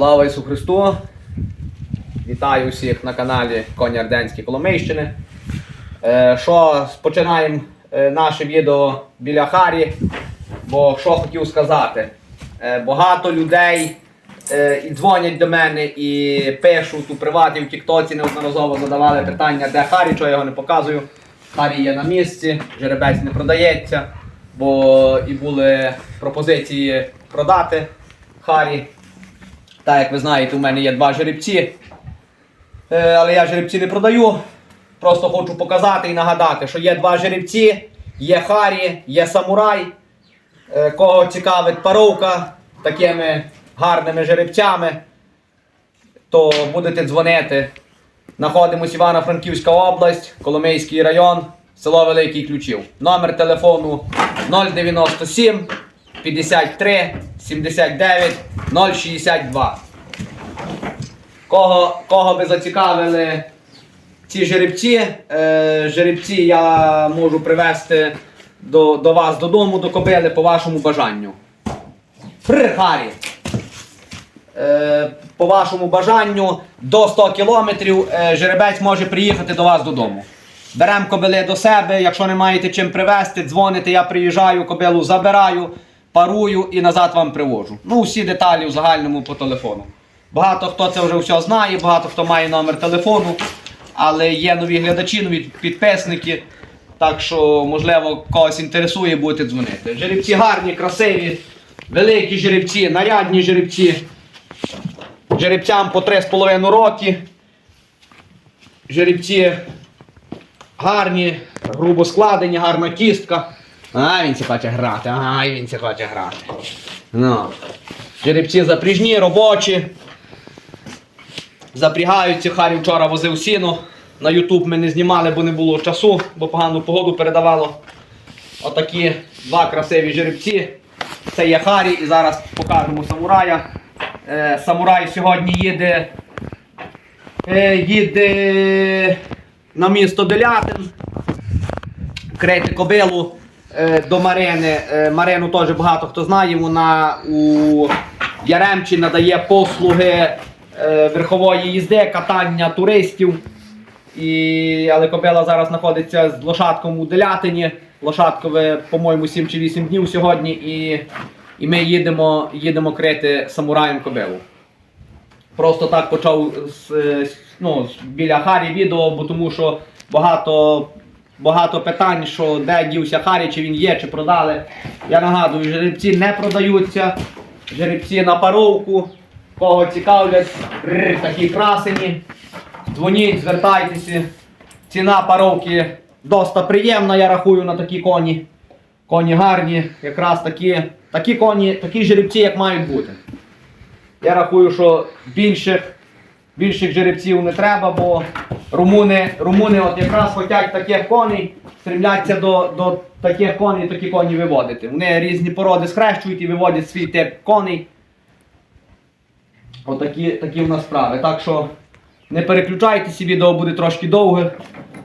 Слава Ісу Христу! Вітаю всіх на каналі Коні Арденські Коломийщини. Е, Що починаємо е, наше відео біля Харі. Бо що хотів сказати? Е, Багато людей і дзвонять до мене і пишуть у приваті в Тіктоці неодноразово задавали питання, де Харі, чого я його не показую. Харі є на місці, жеребець не продається, бо і були пропозиції продати Харі. Так, як ви знаєте, у мене є два жеребці. Е, але я жеребці не продаю. Просто хочу показати і нагадати, що є два жеребці, є Харі, є самурай. Е, кого цікавить паровка такими гарними жеребцями, то будете дзвонити. Знаходимось Івано-Франківська область, Коломийський район, село Великий Ключів. Номер телефону 097 53 79 062. Кого, кого би зацікавили ці жеребці, е, жеребці я можу привезти до, до вас додому, до кобили по вашому бажанню. Фр, Харі. Е, по вашому бажанню до 100 кілометрів е, жеребець може приїхати до вас додому. Беремо кобили до себе, якщо не маєте чим привезти, дзвоните, я приїжджаю, кобилу забираю, парую і назад вам привожу. Ну, всі деталі в загальному по телефону. Багато хто це вже все знає, багато хто має номер телефону, але є нові глядачі, нові підписники. Так що, можливо, когось інтересує, будете дзвонити. Жеребці гарні, красиві, великі жеребці, нарядні жеребці. Жеребцям по 3,5 роки. Жеребці гарні, грубо складені, гарна кістка. А, він це хоче грати, ага, він це хоче грати. Ну. Жеребці запріжні, робочі. Запрягаються, Харі вчора возив сіно. На Ютуб ми не знімали, бо не було часу, бо погану погоду передавало. Отакі два красиві жеребці. Це є Харі і зараз покажемо самурая. Е, самурай сьогодні їде, е, їде на місто Делятин. Крити кобилу до Марини. Е, Марину теж багато хто знає. Вона у Яремчі надає послуги е, верхової їзди, катання туристів. І, але кобила зараз знаходиться з лошадком у Делятині. Лошадкове, по-моєму, 7 чи 8 днів сьогодні. І, і ми їдемо, їдемо крити самураєм кобилу. Просто так почав з, е, ну, біля Харі відео, бо тому що багато, багато питань, що де дівся Харі, чи він є, чи продали. Я нагадую, жеребці не продаються, жеребці на паровку. Кого цікавлять, рр, такі красені. Дзвоніть, звертайтеся. Ціна паровки доста приємна, я рахую на такі коні. Коні гарні, якраз такі, такі коні, такі жеребці, як мають бути. Я рахую, що більших, більших жеребців не треба, бо румуни, румуни от якраз хочуть таких коней, стремляться до, до таких коней, такі коні виводити. Вони різні породи схрещують і виводять свій тип коней. Отакі такі в нас справи. Так що не переключайтеся, відео буде трошки довге.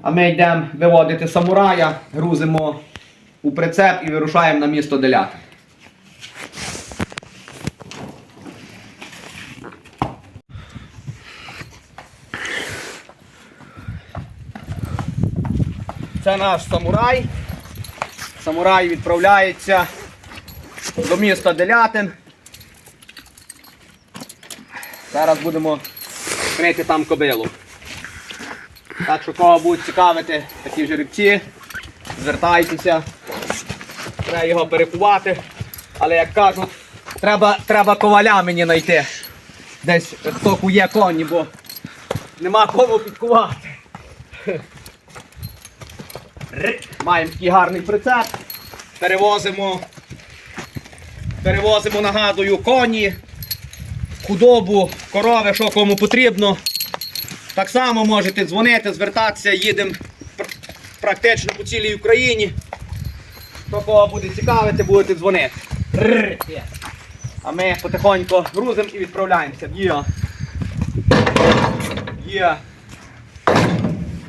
А ми йдемо виводити самурая, грузимо у прицеп і вирушаємо на місто Деляти. Це наш самурай. Самурай відправляється до міста Делятин. Зараз будемо крити там кобилу. Так що кого будуть цікавити такі жеребці, звертайтеся. Треба його перекувати. Але як кажуть, треба, треба коваля мені знайти. Десь хто кує коні, бо нема кому підкувати. Маємо такий гарний прицеп. Перевозимо. Перевозимо, нагадую, коні, худобу, корови, що кому потрібно. Так само можете дзвонити, звертатися, їдемо практично по цілій Україні. Хто кого буде цікавити, будете дзвонити. А ми потихоньку грузимо і відправляємося. Є. Є.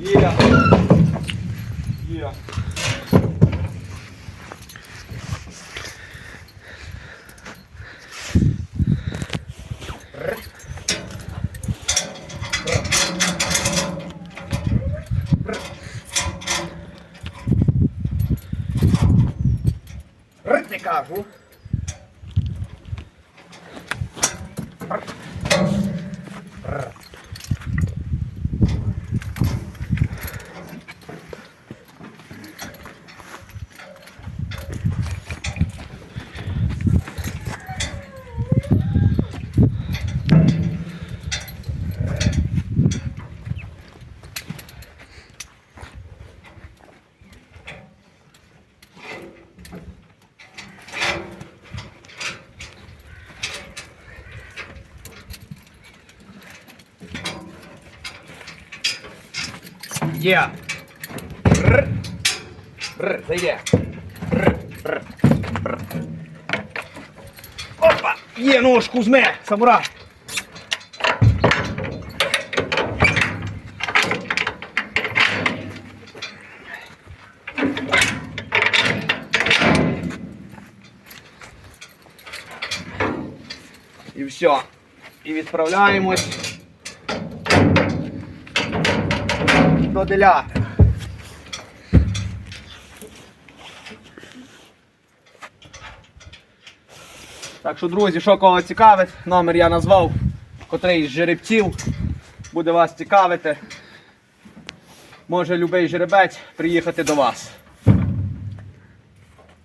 Є. aqui, ó. Caju. Є. Р. Р. Зайде. Р. Р. Р. Опа! Є ножку зме, самурай. І все. І відправляємось до деляти. Так що, друзі, що кого цікавить, номер я назвав, котрий з жеребців буде вас цікавити. Може любий жеребець приїхати до вас.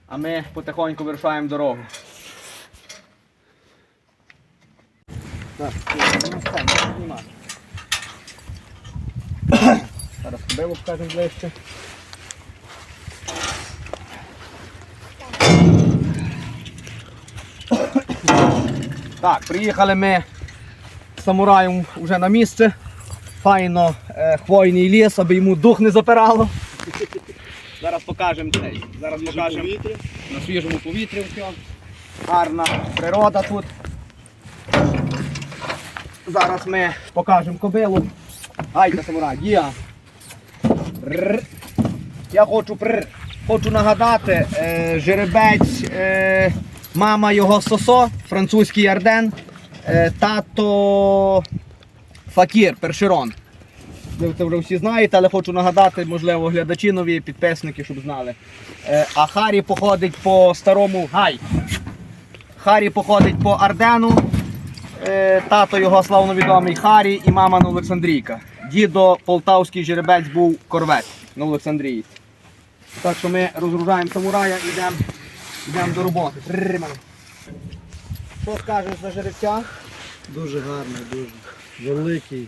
А ми потихоньку вирушаємо дорогу. Так, знімати. Кобилу покажемо ближче. Так, приїхали ми з самураєм вже на місце. Файно е, хвойний ліс, аби йому дух не запирало. Зараз покажемо цей. Зараз покажемо на свіжому повітрі все. Гарна природа тут. Зараз ми покажемо кобилу. Гайка самурай, є. Я хочу. Хочу нагадати, е, жеребець, е, мама його Сосо, французький Арден, е, тато Факір, Першерон. Ви це вже всі знаєте, але хочу нагадати, можливо, глядачі нові, підписники, щоб знали. Е, а Харі походить по старому гай. Харі походить по Ардену. Е, тато його славновідомий Харі і мама Олександрійка. Дідо полтавський жеребець був корвет на Олександрії. Так що ми розгружаємо самурая і йдемо йдем до роботи. Що скажеш за жеребця? Дуже гарний, дуже великий.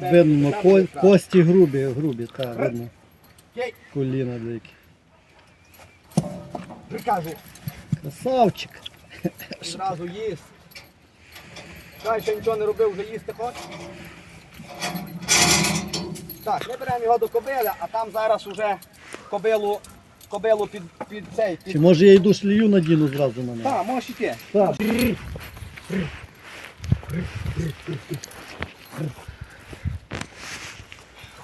Видно, ко- кості грубі, грубі, так, видно. Коліна дикі. Прикажу, Красавчик. одразу їсть. Хай ще нічого не робив, вже їсти хоче. Так, ми беремо його до кобили, а там зараз уже кобилу, кобилу під, під цей. Під... Чи може я йду шлію надіну зразу на неї? Так, можеш іти. Так.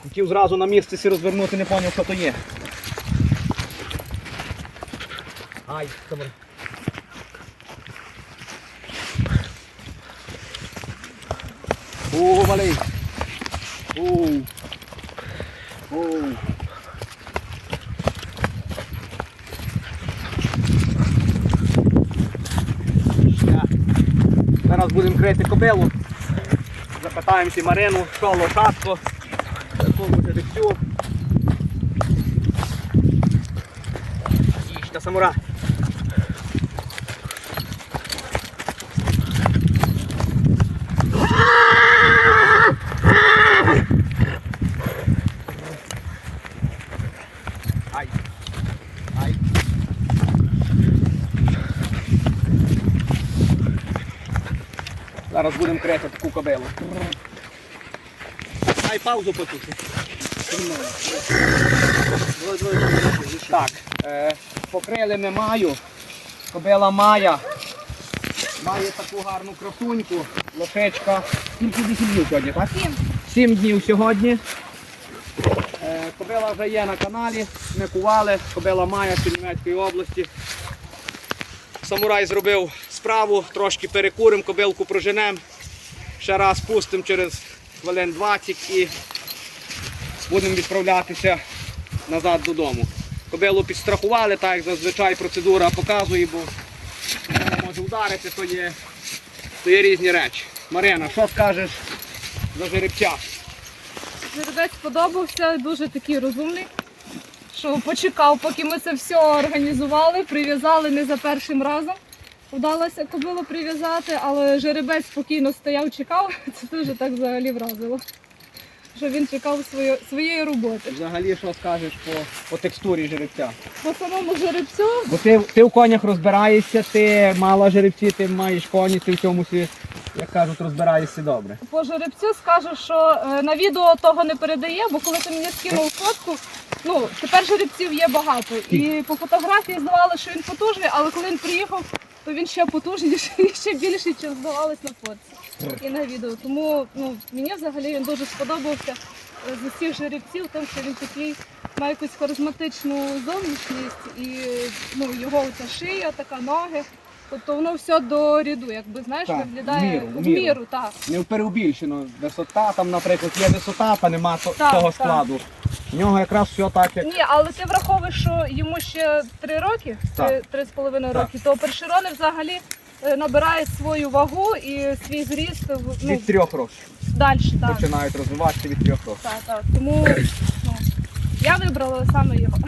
Хотів зразу на місці сі розвернути, не зрозумів, що то є. Ай, добре. О, малий. О. Зараз будемо крити кобилу. Запитаємося Марину, що лошадко, якому жеребцю. Їжка самура. Ай. Ай. Зараз будемо крити таку кобилу. Ай паузу потуши. Так, е, покрили ми маю. Кобила Мая. Має таку гарну красуньку. Лошечка. Скільки 10 днів сьогодні, так? Сім. Сім днів сьогодні. Е, кобила вже є на каналі. Ми кували. Кобила Мая з Чернівецької області. Самурай зробив справу, трошки перекуримо, кобилку проженемо. Ще раз пустимо через хвилин 20 і будемо відправлятися назад додому. Кобилу підстрахували, так як зазвичай процедура показує, бо може вдарити, то є, то є різні речі. Марина, що скажеш за жеребця? Жеребець сподобався, дуже такий розумний. Що почекав, поки ми це все організували, прив'язали не за першим разом. Вдалося кобилу прив'язати, але жеребець спокійно стояв, чекав. Це дуже так взагалі вразило. Що він чекав своє, своєї роботи. Взагалі, що скажеш по, по текстурі жеребця? По самому жеребцю Бо ти, ти в конях розбираєшся, ти мала жеребці, ти маєш коні, ти в цьому всі, як кажуть, розбираєшся добре. по жеребцю скажу, що е, на відео того не передає, бо коли ти мені скинув фотку, ну тепер жеребців є багато. І по фотографії здавалося, що він потужний, але коли він приїхав, то він ще потужніший і ще більший, ніж здавалось на фотці і на відео. Тому ну, мені взагалі він дуже сподобався е, з усіх жеребців, тим, що він такий має якусь харизматичну зовнішність і ну, його оця шия, така ноги. Тобто воно все до ряду, якби знаєш, Так, виглядає в міру, в в міру. так. Не впереубільшено. Висота, там, наприклад, є висота, та нема Так, того так. В нього якраз все так, як. Ні, але ти враховуєш, що йому ще три роки, Так. три, три з половиною Так. роки, то першерони взагалі е, набирають свою вагу і свій зріст в- ну, Від трьох років далі. Так, починають розвиватися від трьох років. так, так. Тому ну, я вибрала саме його.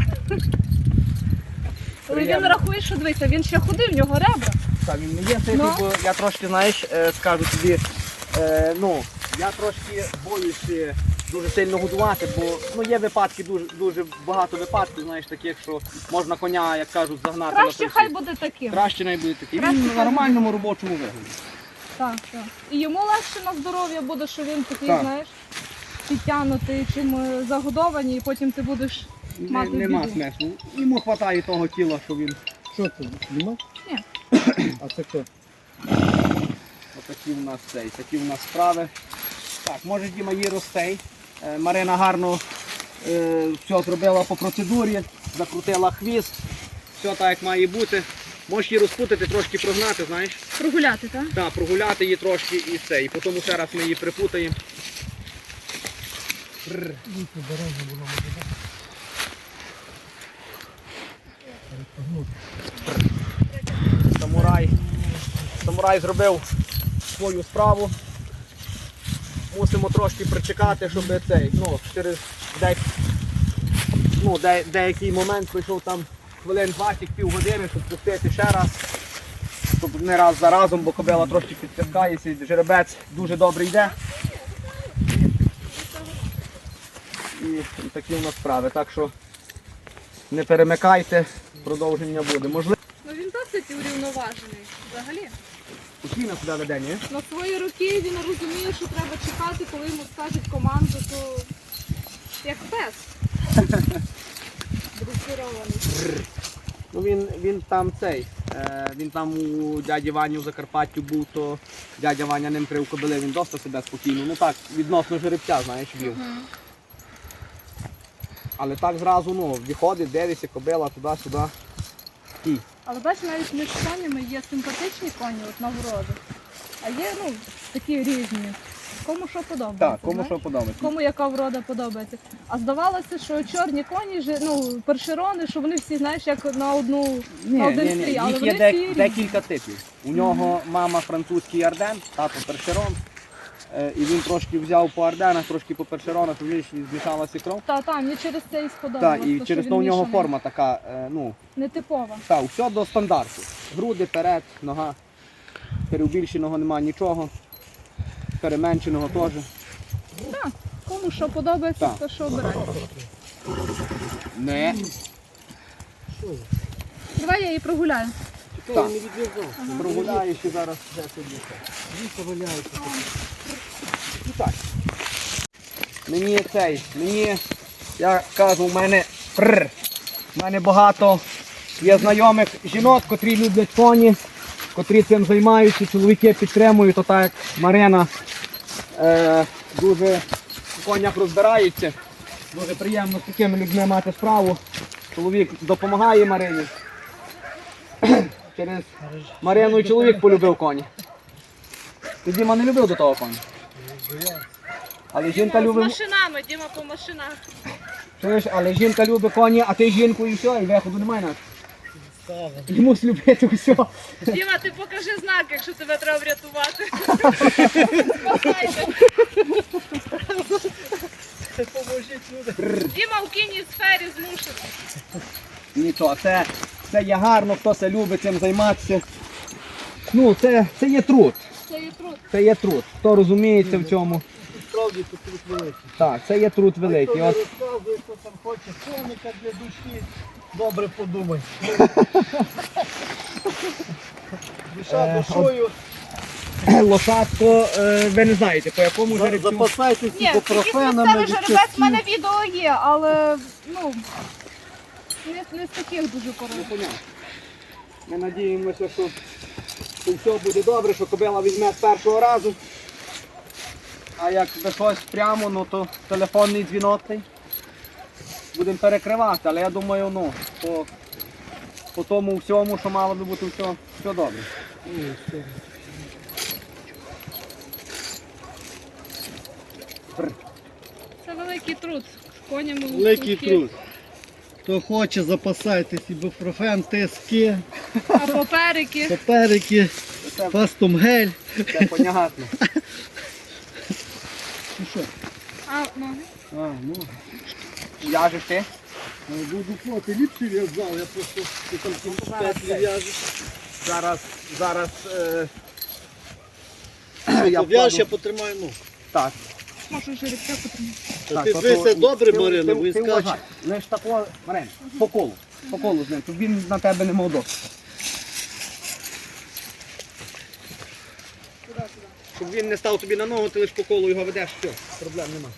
Але він Приємно. рахує, що дивися, він ще худий, в нього ребра. Так, він не є ситий, Ну. бо я трошки, знаєш, е, скажу тобі, е, ну, я трошки боюся дуже сильно годувати, бо ну, є випадки, дуже, дуже багато випадків, знаєш, таких, що можна коня, як кажуть, загнати Краще на хай буде таким. Краще не буде такий. Краще Він в нормальному робочому вигляді. Так, так. І йому легше на здоров'я буде, що він такий, Так. знаєш, підтягнутий, чим е, загодований, і потім ти будеш Не, Мати нема біду. смислу. Йому вистачає того тіла, що він. Що це? Знімав? Ні. А це хто? Отакі в нас цей, такі в нас справи. Так, може Діма її ростей. Е, Марина гарно е, все зробила по процедурі, закрутила хвіст, все так як має бути. Можеш її розпутати, трошки прогнати, знаєш. прогуляти, так? Так, прогуляти її трошки і все. І потім ще раз ми її припутаємо. Самурай. Самурай зробив свою справу. Мусимо трошки причекати, щоб цей, ну, через десь, ну, де, деякий момент пройшов там хвилин 20 півгодини, щоб пустити ще раз. Щоб не раз за разом, бо кобила трошки підтискається, жеребець дуже добре йде. І, і такі у нас справи. Так що не перемикайте, продовження буде. Можливо, Ну він досить урівноважений взагалі. Постійно сюди веде, ні? На свої роки він розуміє, що треба чекати, коли йому скажуть команду, то як пес. Ну він, він там цей. Е, він там у дяді Вані у Закарпаттю був, то дядя Ваня ним крив кобили, він досить себе спокійно. Ну так, відносно жеребця, знаєш, вів. Але так зразу, ну, виходить, дивиться, кобила туди-сюди. Такий. Але бачиш, навіть між конями є симпатичні коні, от нагороди. А є ну, такі різні. Кому що подобається. Так, кому знаєш? що подобається. Кому яка врода подобається. А здавалося, що чорні коні, ну, першерони, що вони всі, знаєш, як на одну Ні, на один ні, ні. стрій, але Їх вони є всі різні. декілька типів. У нього мама французький арден, тато першерон. Е, І він трошки взяв по арденах, трошки по першеронах, вже змішалася кров. Та, та, мені через це і сподобалося. Так, і що через то у нього мішаний. форма така, е, ну, Нетипова. так, все до стандарту. Груди, перед, нога. Переубільшеного немає нічого. Переменшеного теж. Так, Кому що подобається, Так. то що обирає. Не. Давай я її прогуляю. Так. Прогуляєш і зараз вже собі. І так. Мені цей, мені, я кажу, в мене прр. В мене багато є знайомих жінок, котрі люблять коні, котрі цим займаються, чоловіки підтримують, то так як Марина е, дуже в конях розбирається. Дуже приємно з такими людьми мати справу. Чоловік допомагає Марині. Через Марину і чоловік полюбив коні. Ти Діма не любив до того коні. Але жінка З любить. машинами, Діма по машинах. Чуєш, але жінка любить коні, а ти жінку і все, і виходу немає на. Йому слюбити все. Діма, ти покажи знак, якщо тебе треба врятувати. Діма в кінній сфері змушений. Нічого, це, це є гарно, хто це любить цим займатися. Ну, це, це є труд. Це є труд. Це є труд. Хто розуміється в цьому? Справді це тут великий. Так, це є труд великий. Хто От, розказує, хто там хоче соника для душі, добре подумай. Душа Е, душою. лошадко, е, ви не знаєте, по якому За- жеребцю. Запасайтесь Ні, місцевий від жеребець в мене відео є, але ну не, не з таких дуже пород. Ми надіємося, що, все буде добре, що кобила візьме з першого разу. А як щось прямо, ну то телефонний дзвінок. Будемо перекривати, але я думаю, ну, по, по тому всьому, що мало би бути все, все добре. Це великий труд. З конями Великий труд. Хто хоче, запасайтесь ібупрофен, тиски, А попереки. поперики, Це, фастум гель. це понятно. Ну що, А, ну. а, ну, В'яжеш ти? а буду плати ліпше в'язав, я просто ти там петлі в'яжеш. Зараз, зараз. Е, Я в'яж, я потримаю ногу. Так. Можу жеребця потримати. Та Так, ти то- дивися добре, Марина, ти- бо і скаче. вважай. Лиш такого, Марин, по колу. По колу з ним, щоб він на тебе не мав досить. Щоб він не став тобі на ногу, ти лиш по колу його ведеш, все, проблем нема.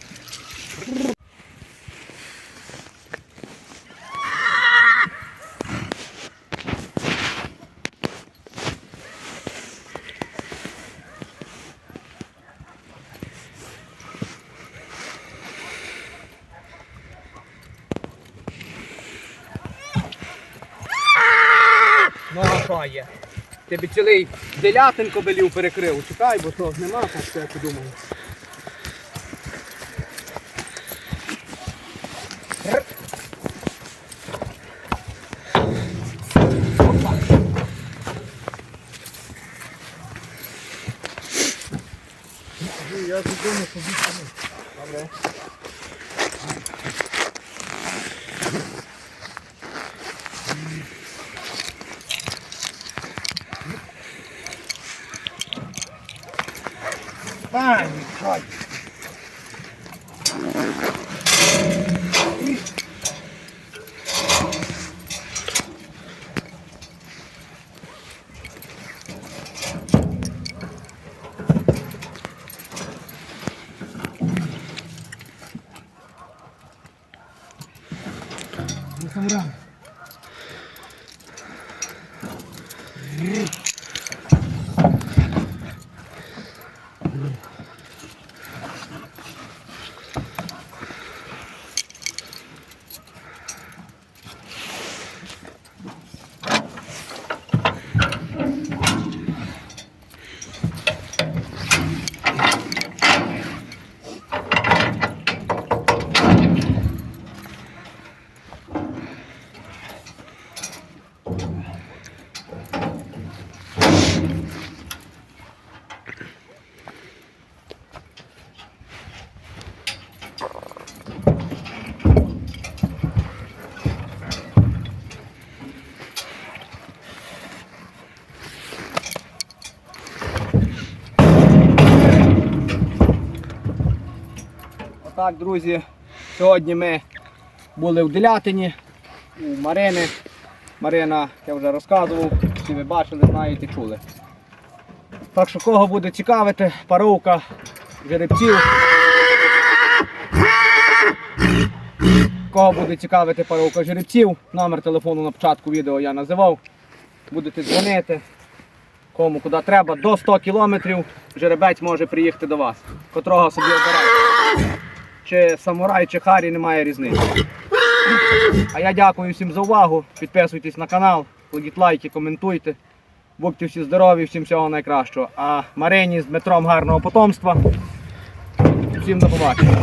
Цілий делятин кобилів перекрив. Чекай, бо то нема так, що я подумав. Я додому собі. Отак, друзі, сьогодні ми були в Делятині у Марини. Марина, я вже розказував, всі ви бачили, знаєте, чули. Так що кого буде цікавити, паровка жеребців. Кого буде цікавити паровка жеребців, номер телефону на початку відео я називав. Будете дзвонити. Кому куди треба, до 100 кілометрів жеребець може приїхати до вас. Котрого собі обирати чи самурай, чи харі, немає різниці. А я дякую всім за увагу. Підписуйтесь на канал, кладіть лайки, коментуйте. Будьте всі здорові, всім всього найкращого. А Марині з Дмитром гарного потомства. Всім до побачення.